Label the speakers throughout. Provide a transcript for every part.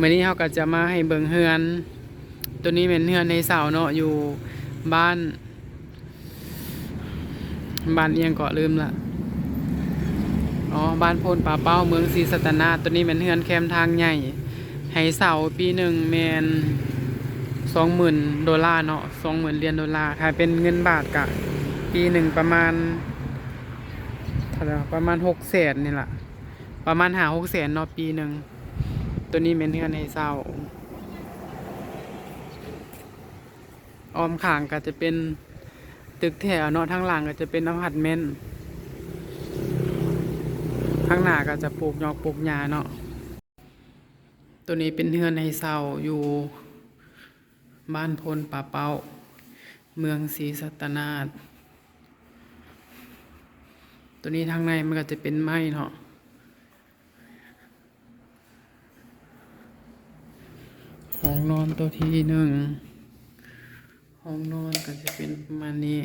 Speaker 1: มื่อนี้เขาก็จะมาให้เบิงเฮือน ตัวนี้เป็นเฮือนในเสาเนาะอยู่บ้าน บ้านเอียงเกาะลืมละอ๋อบ้านโพนป่าเป้าเมืองศรีสัตนาตัวนี้เป็นเฮือนแคมทางใหญ่ให้เสาปีหนึ่งแมนสองหมื่นดอลลาร์เนาะสองหมื่นเหรียญดอลลาร์ถ้าเป็นเงินบาทกะ ปีหนึ่งประมาณเท่าไหร่ประมาณหกแสนนี่แหละประมาณหาหกแสนเนาะปีหนึ่ง ตัวนี้เป็นเฮือนให้เศร้า ออมข่างก็จะเป็นตึกแถวเนาะทั้งหลังก็จะเป็นอพาร์ตเมนต์ข้างหน้าก็จะปลูกยอกปลูกหญ้าเนาะ ตัวนี้เป็นเฮือนให้เศร้าอยู่บ้านพลป่าเป้า เมืองศรีสัตนาถตัวนี้ทางในมันก็จะเป็นไม้เนาะ ห้อง นอนตัวที่หนึ่งห้องนอนก็จะเป็นประมาณนี้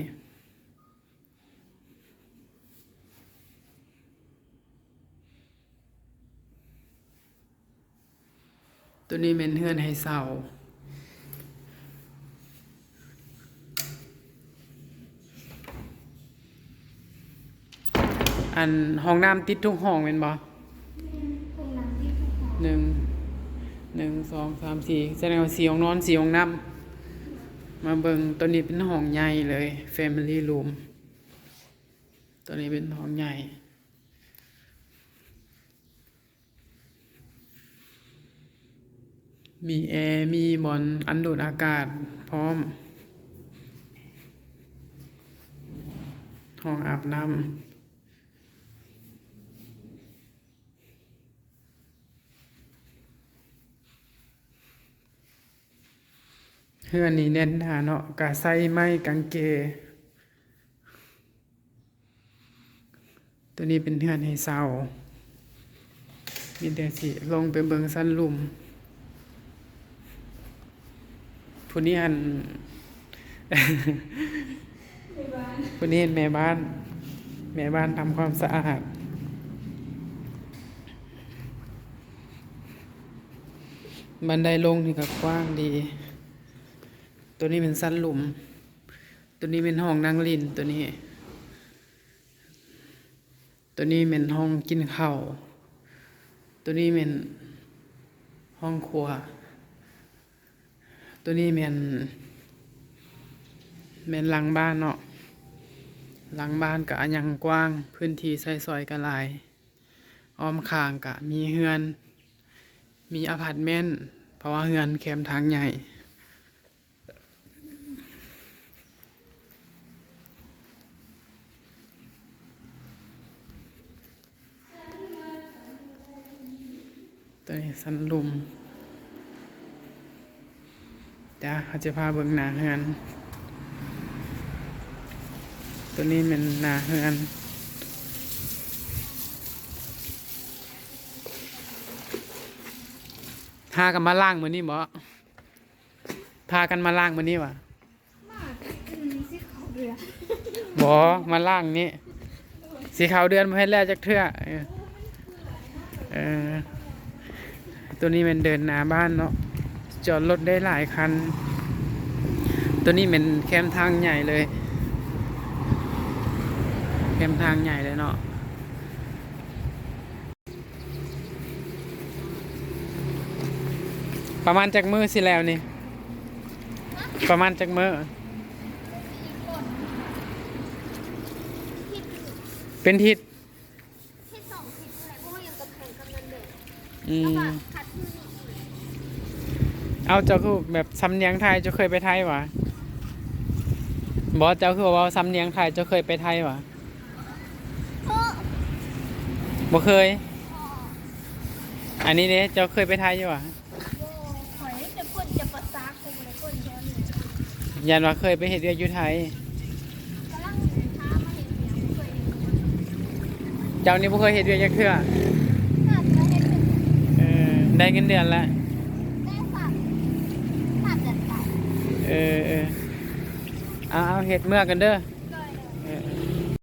Speaker 1: ตัวนี้เป็นเฮือนให้เสาอันห้องน้ำติดทุกห้องเป็นบ่
Speaker 2: ห้องน้ำที่ผู้ของ
Speaker 1: หนึ่งสองสามสี่แสดงว่าสี่ห้องนอนสี่ห้องน้ำมาเบิงตัวนี้เป็นห้องใหญ่เลย Family Room ตัวนี้เป็นห้องใหญ่ มีแอร์มีบอนอันดูดอากาศพร้อม ห้องอาบน้ำ ฮือนนี้แน่นหนาเนาะกะใส่ไม้กังเก ตัวนี้เป็นเฮือนให้เศร้ามีแต่สิลงไปเบิงสั้นลุ่มผู้นี้อันผู้นี้เห็นแม่บ้าน แม่บ้านทำความสะอาดบันไดลงนี่ก็กว้างดี ตัวนี้เป็นสันหลุม ตัวนี้เป็นห้องนั่งลินตัวนี้ ตัวนี้เป็นห้องกินข้าวตัวนี้เป็นห้องครัว ตัวนี้เป็นเป็นหลังบ้านเนาะหลังบ้านกะยังกว้าง พื้นที่ใช้สอยกะหลาย อ้อมข้างกะมีเฮือน มีอพาร์ตเมนต์ เพราะว่าเฮือนแคมทางใหญ่ ตัวนี้สันลุมจ้าเขาจะพาเบิ่งหนาเฮือน ตัวนี้เป็นหนาเฮือนพากันมาล่างมือนี้บ่พากันมาล่างมือนี้วะ
Speaker 2: มากเป็นสีขาวเรือ
Speaker 1: บ่มาล่างนี้สีขาวเดือนมาให้แล้วจักเทื่อเออเออ ตัวนี้เป็นเดินหน้าบ้านเนาะจอดรถได้หลายคัน ตัวนี้เป็นแคมทางใหญ่เลย แคมทางใหญ่เลยเนาะประมาณจากมือสิแล้วนี่ ประมาณจากมือเป็นทิศ
Speaker 2: ที่สองทิศอะไรเพราะว่ายังกับแข่งกำนันเด็ก
Speaker 1: อื
Speaker 2: แล้ว
Speaker 1: ม
Speaker 2: ก็คัดที่นี่
Speaker 1: เอาเจ้าคือแบบสำเนียงไทยเจ้าเคยไปไทยวะบอสเจ้าคือว่าสำเนียงไทยเจ้าเคยไปไทยวะ
Speaker 2: เออ
Speaker 1: บ่เคย อันนี้เนี่ยเจ้าเคยไปไทยอยู่วะ
Speaker 2: ยัน
Speaker 1: ว่าเคยไปเฮ็ดเวียกอยู่ไทย
Speaker 2: กำลังท้ามาเห็นเสียเจ้า
Speaker 1: นี่บ่เคยเฮ็ดเวียกจักเทื่อ
Speaker 2: น่าจะเห็นเป็น
Speaker 1: เออได้เงินเดือนละ
Speaker 2: แม่สัตว์น่าจะตาย
Speaker 1: เออเออเอาเห็ดเมื่อกันเด้อ